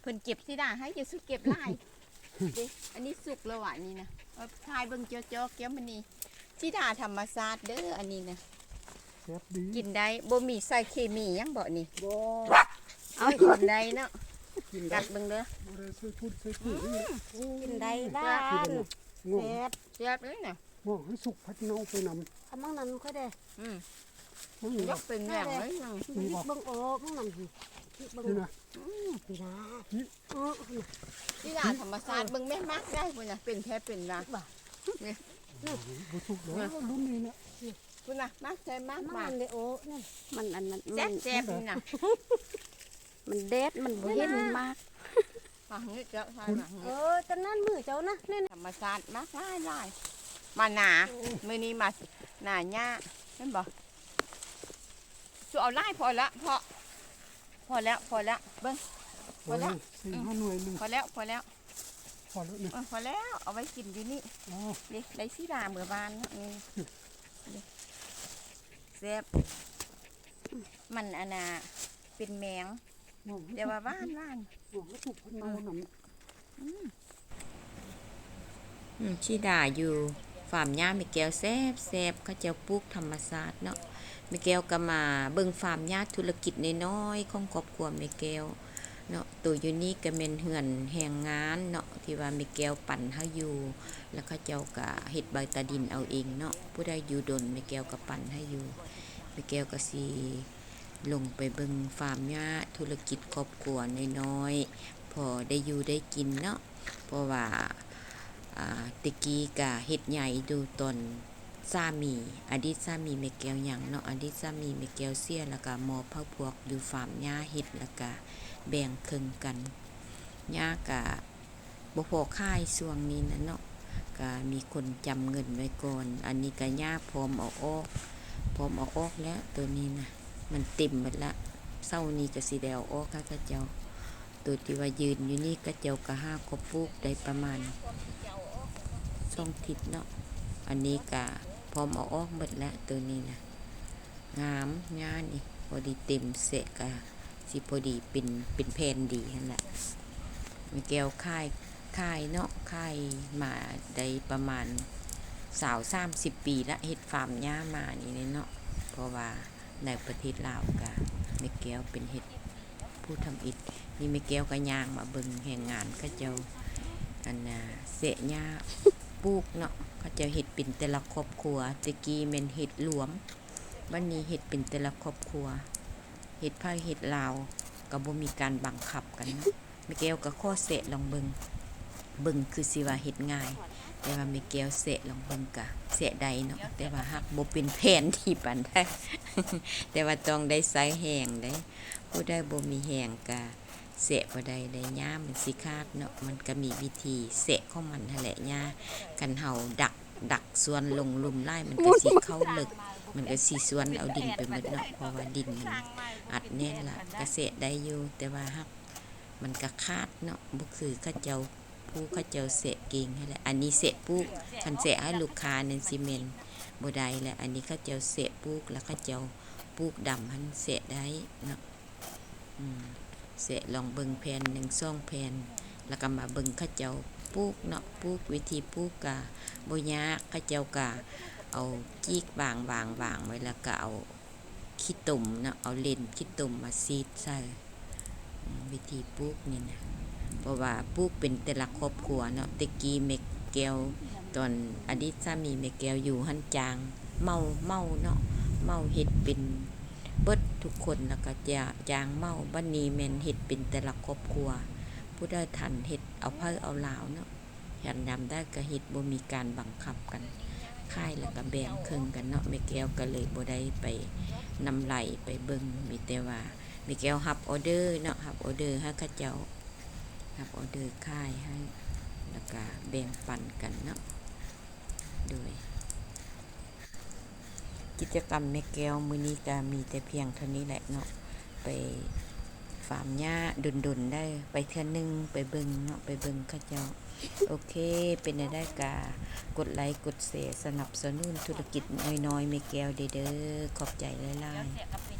เพิ่นเก็บที่ด่าให้จะสุดเก็บลายดิอันนี้สุกแล้วอะนี่นะเอาทายเบิ่งเจ้าเจ้าเกี้ยวมันนี่ที่ด่าธรรมชาติเด้ออันนี้นะแซ่บดีกินได้บ่มีใส่เคมีหยังบ่นี่บ่เอากินได้เนาะกินได้กัดเบิ่งเด้อบ่ได้ใส่พุ่นใส่ปุ๋ยกินได้บ้านงอกแซ่บเสียบเลยน่ะงอกให้สุกพัดเนาไปนำเอามั่งนั้นค่อยได้อืมมันยนี่กเป็นแหว่งเลยนั่งนี่เบิ่งโอ้มั่งนั้นสิ เบิ่งนี่นะปีนานี่เออที่ด่าธรรมชาติเบิ่งแม่มักได้พุ่นน่ะเป็นแท้เป็นว่าบ่บ่สุกแล้วรุ่นนี้นะพุ่นน่ะมักใช่มักมั่งมานั้นเลยโอ้นี่มันอันนั้นแซ่บแซ่บนี่น่ะมันเด็ดมันบ่เห็นมากมาหนี้เจ้าทายมาเออตอนนั้นมือเจ้านะนี่ธรรมชาติมากหลายหลายมาหนามื้อนี้มาหนาหญ้าเห็นบ่สุเอาไล่พอละพอ พอแล้วพอแล้วเบิ่งพอแล้วสี่ห้าหน่วยหนึงพอแล้วพอแล้วพอแล้วเนี่ยเออพอแล้วเอาไว้กินอยู่นี่อ๋อเด็ไรสีดาเมื่อบานเนาะนี่นี่แซ่บมันอันน่ะเป็นแมงงอกให้เดี๋ยวว่าบ้านบ้านงอกให้สุกพัดเนานํชีดาอยู่ฟาร์มย่ามีแก้วแซบแซบเขาเจ้าปลูกธรรมศาสตร์เนาะ เมแก้วก็มาเบิ่งฟาร์มย่าธุรกิจน้อยๆของครอบครัวเมแก้วเนาะตัวอยู่นี่ก็เป็นเหือนแห่งงานเนาะที่ว่ามีแก้วปั่นเฮาอยู่ แล้วเขาเจ้าก็เฮ็ดใบตาดินเอาเองเนาะผู้ใดอยู่ดนมีแก้วก็ปั่นให้อยู่มีแก้วก็สิลงไปเบิ่งฟาร์มย่าธุรกิจครอบครัวน้อยๆพอได้อยู่ได้กินเนาะเพราะว่าอ่าตะกี้กะเฮ็ดใหญ่ดูตน สามี อดีตสามีแม่แก้วหยังเนาะ อดีตสามีแม่แก้วเสียแล้วก็มอพระพวกอยู่ฟาร์มหญ้าเฮ็ดแล้วก็แบ่งครึ่งกันหญ้ากะบ่พอค่ายช่วงนี้นะเนาะก็มีคนจำเงินไว้ก่อน อันนี้ก็หญ้าพร้อมเอาออกพร้อมเอาออกแล้วตัวนี้นะมันเต็มหมดละเศร้านี้ก็สิได้เอาออกค่ะกระเจ้า ตัวที่ว่ายืนอยู่นี่กระเจ้าก็ห้าก็ปลูกได้ประมาณช่องทิศเนาะอันนี้กะ พร้อมเอาออกหมดแล้วตัวนี้นะงามงานนี่พอดีเต็มเสะกะสิพอดีเป็นเป็นแผ่นดีนั่นแหละมีแก้วค่ายค่ายเนาะค่ายมาได้ประมาณสาวสามสิบปีละเฮ็ดฟาร์มหญ้ามานี่เนาะเพราะว่าในประเทศลาวกะแม่แก้วเป็นเฮ็ดผู้ทำอิฐนี่แม่แก้วก็ย่างมาเบิ่งแห่งงานก็เจ้าอันน่ะเสะหญ้าปลูกเนาะ เขาจะเห็ดเป็นแต่ละครอบครัวตะกี้แม่นเห็ดหลวมวันนี้เห็ดเป็นแต่ละครอบครัวเห็ดไผ่เห็ดลาวก็บ่มีการบังคับกันเนะม่แก้วก็ข้อเสะลองเบิงเบิงคือสิว่าเห็ดง่าย แต่ว่าม่แก้วเสะลองเบิงกะเสะใดเนาะแต่ว่าหักบ่เป็นแผ่นที่ปานได้ แต่ว่าต้องได้ไซส์แหงได้ผู้ได้บ่มีแหงกะ เสะบ่ได้ได้ย่ามันสิคาดเนาะมันก็มีวิธีเสะของมันแหละย่ากันเฮาดักดักส่วนลงลุมไล่มันก็สิเข้าลึก มันก็สิส่วนเอาดินไปหมดเนาะเพราะว่าดินมันอัดแน่นละก็เสะได้อยู่แต่ว่าฮักมันก็คาดเนาะบ่คือเขาเจ้าผู้เขาเจ้าเสะเก่งให้แหละอันนี้เสะปุ๊กคันเสะให้ลูกค้านันสิแม่นบ่ได้แหละอันนี้เขาเจ้าเสะปุ๊กแล้วเขาเจ้าปุ๊กดำหันเสะได้เนาะอืม เสะลองเบิ่งแผ่นหนึ่งซ่องแผ่นแล้วก็มาเบิ่งข้าเจ้าปลูกเนาะปลูกวิธีปลูกกะบ่ยากข้าเจ้ากะเอาจีกวางวางวางไว้แล้วก็เอาขี้ตุ่มเนาะเอาเลนขี้ตุ่มมาซีดใส่วิธีปลูกนี่นะเพราะว่าปลูกเป็นแต่ละครอบครัวเนาะตะกี้เมกแก้วตอนอดีตสามีเมกแก้วอยู่หันจาง เมาเมาเนาะเมาเฮ็ดเป็น เบิดทุกคนแล้วก็จะยางเมาบ้านนี้แมนเห็ดเป็นแต่ละครอบครัว ผู้ได้ทันเห็ดเอาเพื่อเอาลาวเนาะยันดำได้ก็เห็ดบ่มีการบังคับกันค่ายแล้วก็แบ่งครึ่งกันเนาะแม่แก้วก็เลยบ่ได้ไปนำไหลไปเบิ่งมีแต่ว่าแม่แก้วรับออเดอร์เนาะรับออเดอร์ให้ข้าเจ้ารับออเดอร์ค่ายให้แล้วก็แบ่งปันกันเนาะโดย กิจกรรมแม่แก้วมือนี้ก็มีแต่เพียงเท่านี้แหละเนาะไปฟาร์มหญ้าดุนๆได้ไปเทื่อนึงไปเบิงเนาะไปเบิงข้าเจ้าโอเค เป็นได้ได้กากดไลค์กดแชร์สนับสนุนธุรกิจน้อยๆแม่แก้วเด้อๆขอบใจหลายๆ